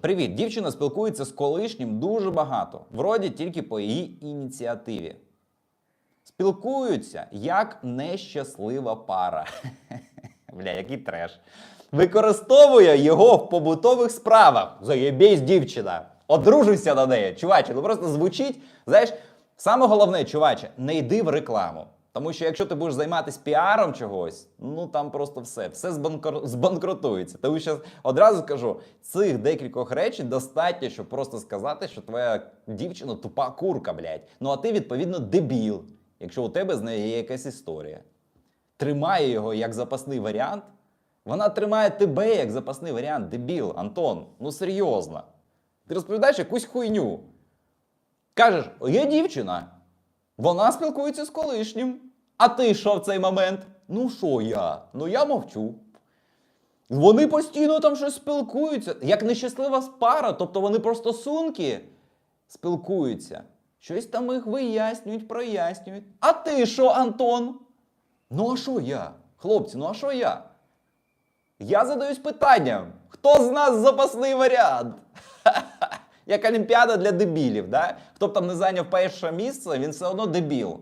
Привіт, дівчина спілкується з колишнім дуже багато. Вроді тільки по її ініціативі. Спілкуються як нещаслива пара. Бля, який треш. Використовує його в побутових справах. Заєбісь, дівчина. Одружився на неї. Чуваче, ну просто звучить. Знаєш, саме головне, чуваче, не йди в рекламу. Тому що якщо ти будеш займатися піаром чогось, ну там просто все, все збанкр... збанкрутується. Тому що одразу скажу, цих декількох речей достатньо, щоб просто сказати, що твоя дівчина тупа курка, блядь. Ну а ти, відповідно, дебіл, якщо у тебе з нею є якась історія. Тримає його як запасний варіант. Вона тримає тебе як запасний варіант, дебіл, Антон. Ну серйозно. Ти розповідаєш якусь хуйню. Кажеш, є дівчина. Вона спілкується з колишнім. А ти що в цей момент? Ну що я? Ну я мовчу. Вони постійно там щось спілкуються, як нещаслива пара, тобто вони про стосунки спілкуються. Щось там їх вияснюють, прояснюють. А ти що, Антон? Ну а що я? Хлопці, ну а що я? Я задаюсь питанням: хто з нас запасний варіант? Як Олімпіада для дебілів, да? Хто б там не зайняв перше місце, він все одно дебіл.